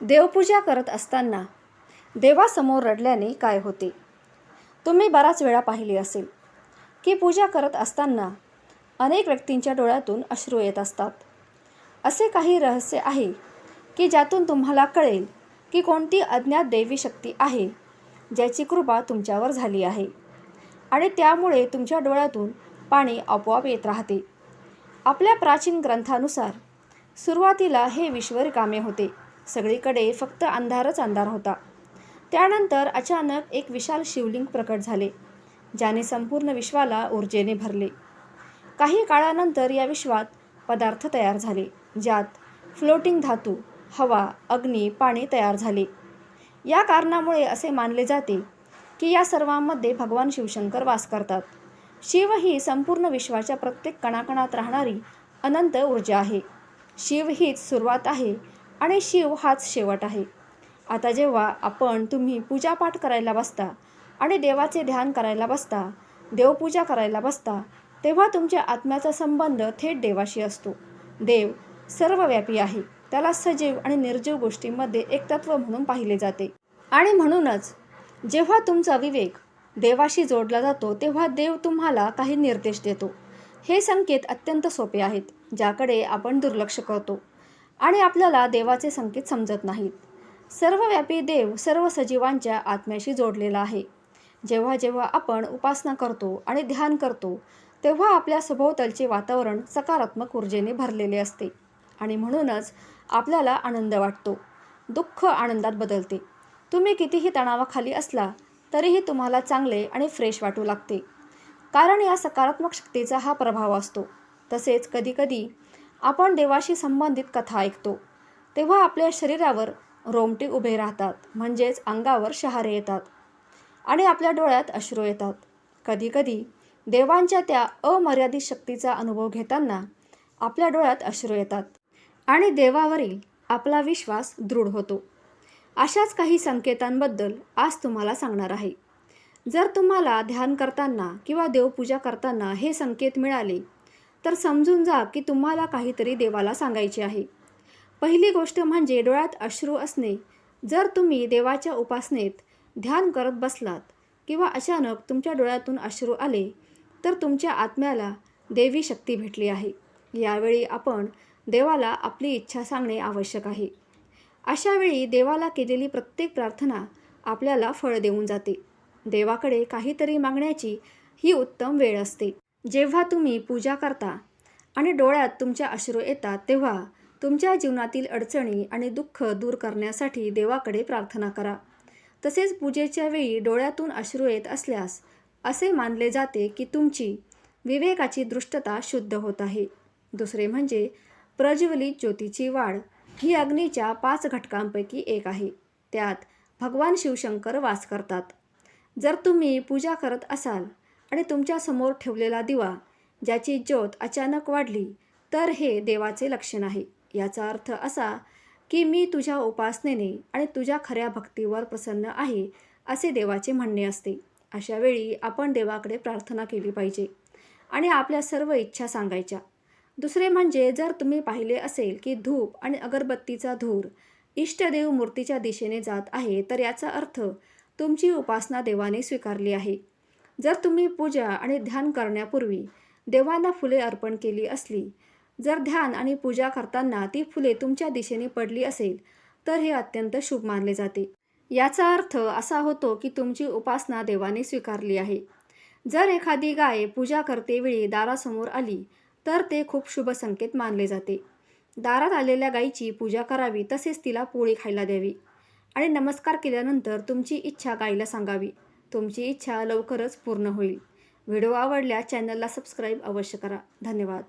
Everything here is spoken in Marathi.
देवपूजा करत असताना देवासमोर रडल्याने काय होते? तुम्ही बराच वेळा पाहिले असेल की पूजा करत असताना अनेक व्यक्तींच्या डोळ्यातून अश्रू येत असतात. असे काही रहस्य आहे की ज्यातून तुम्हाला कळेल की कोणती अज्ञात दैवी शक्ती आहे ज्याची कृपा तुमच्यावर झाली आहे आणि त्यामुळे तुमच्या डोळ्यातून पाणी आपोआप येत राहते. आपल्या प्राचीन ग्रंथानुसार सुरुवातीला हे विश्व कामे होते. सगळीकडे फक्त अंधारच अंधार होता. त्यानंतर अचानक एक विशाल शिवलिंग प्रकट झाले ज्याने संपूर्ण विश्वाला ऊर्जेने भरले. काही काळानंतर या विश्वात पदार्थ तयार झाले ज्यात फ्लोटिंग धातू हवा अग्नी पाणी तयार झाले. या कारणामुळे असे मानले जाते की या सर्वांमध्ये भगवान शिवशंकर वास करतात. शिव ही संपूर्ण विश्वाच्या प्रत्येक कणाकणात राहणारी अनंत ऊर्जा आहे. शिव हीच सुरुवात आहे आणि शिव हाच शेवट आहे. आता जेव्हा आपण तुम्ही पूजापाठ करायला बसता आणि देवाचे ध्यान करायला बसता देवपूजा करायला बसता तेव्हा तुमच्या आत्म्याचा संबंध थेट देवाशी असतो. देव सर्वव्यापी आहे. त्याला सजीव आणि निर्जीव गोष्टींमध्ये एक तत्व म्हणून पाहिले जाते. आणि म्हणूनच जेव्हा तुमचा विवेक देवाशी जोडला जातो तेव्हा देव तुम्हाला काही निर्देश देतो. हे संकेत अत्यंत सोपे आहेत ज्याकडे आपण दुर्लक्ष करतो. आणि आपल्याला देवाचे संकेत समजत नाहीत. सर्वव्यापी देव सर्व सजीवांच्या आत्म्याशी जोडलेला आहे. जेव्हा जेव्हा आपण उपासना करतो आणि ध्यान करतो तेव्हा आपल्या सभोवतालचे वातावरण सकारात्मक ऊर्जेने भरलेले असते आणि म्हणूनच आपल्याला आनंद वाटतो. दुःख आनंदात बदलते. तुम्ही कितीही तणावाखाली असला तरीही तुम्हाला चांगले आणि फ्रेश वाटू लागते. कारण या सकारात्मक शक्तीचा हा प्रभाव असतो. तसेच कधीकधी आपण देवाशी संबंधित कथा ऐकतो. तेव्हा आपल्या शरीरावर रोमटे उभे राहतात. म्हणजेच अंगावर शहारे येतात. आणि आपल्या डोळ्यात अश्रू येतात. कधीकधी देवांच्या त्या अमर्यादित शक्तीचा अनुभव घेताना आपल्या डोळ्यात अश्रू येतात. आणि देवावरील आपला विश्वास दृढ होतो. अशाच काही संकेतांबद्दल आज तुम्हाला सांगणार आहे. जर तुम्हाला ध्यान करताना किंवा देवपूजा करताना हे संकेत मिळाले तर समजून जा की तुम्हाला काहीतरी देवाला सांगायचे आहे. पहिली गोष्ट म्हणजे डोळ्यात अश्रू असणे. जर तुम्ही देवाच्या उपासनेत ध्यान करत बसलात किंवा अचानक तुमच्या डोळ्यातून अश्रू आले तर तुमच्या आत्म्याला देवी शक्ती भेटली आहे. यावेळी आपण देवाला आपली इच्छा सांगणे आवश्यक आहे. अशावेळी देवाला केलेली प्रत्येक प्रार्थना आपल्याला फळ देऊन जाते. देवाकडे काहीतरी मागण्याची ही उत्तम वेळ असते. जेव्हा तुम्ही पूजा करता आणि डोळ्यात तुमच्या अश्रू येतात तेव्हा तुमच्या जीवनातील अडचणी आणि दुःख दूर करण्यासाठी देवाकडे प्रार्थना करा. तसेच पूजेच्या वेळी डोळ्यातून अश्रू येत असल्यास असे मानले जाते की तुमची विवेकाची दृष्टता शुद्ध होत आहे. दुसरे म्हणजे प्रज्वलित ज्योतीची वाढ ही अग्नीच्या पाच घटकांपैकी एक आहे. त्यात भगवान शिवशंकर वास करतात. जर तुम्ही पूजा करत असाल आणि तुमच्यासमोर ठेवलेला दिवा ज्याची ज्योत अचानक वाढली तर हे देवाचे लक्षण आहे. याचा अर्थ असा की मी तुझ्या उपासनेने आणि तुझ्या खऱ्या भक्तीवर प्रसन्न आहे असे देवाचे म्हणणे असते. अशा वेळी आपण देवाकडे प्रार्थना केली पाहिजे आणि आपल्या सर्व इच्छा सांगायच्या. दुसरे म्हणजे जर तुम्ही पाहिले असेल की धूप आणि अगरबत्तीचा धूर इष्टदेव मूर्तीच्या दिशेने जात आहे तर याचा अर्थ तुमची उपासना देवाने स्वीकारली आहे. जर तुम्ही पूजा आणि ध्यान करण्यापूर्वी देवांना फुले अर्पण केली असली जर ध्यान आणि पूजा करताना ती फुले तुमच्या दिशेने पडली असेल तर हे अत्यंत शुभ मानले जाते. याचा अर्थ असा होतो की तुमची उपासना देवाने स्वीकारली आहे. जर एखादी गाय पूजा करतेवेळी दारासमोर आली तर ते खूप शुभ संकेत मानले जाते. दारात आलेल्या गायीची पूजा करावी तसेच तिला पोळी खायला द्यावी. आणि नमस्कार केल्यानंतर तुमची इच्छा गायीला सांगावी. तुमची इच्छा लवकरच पूर्ण होईल. व्हिडिओ आवडल्यास चॅनलला सबस्क्राईब अवश्य करा. धन्यवाद.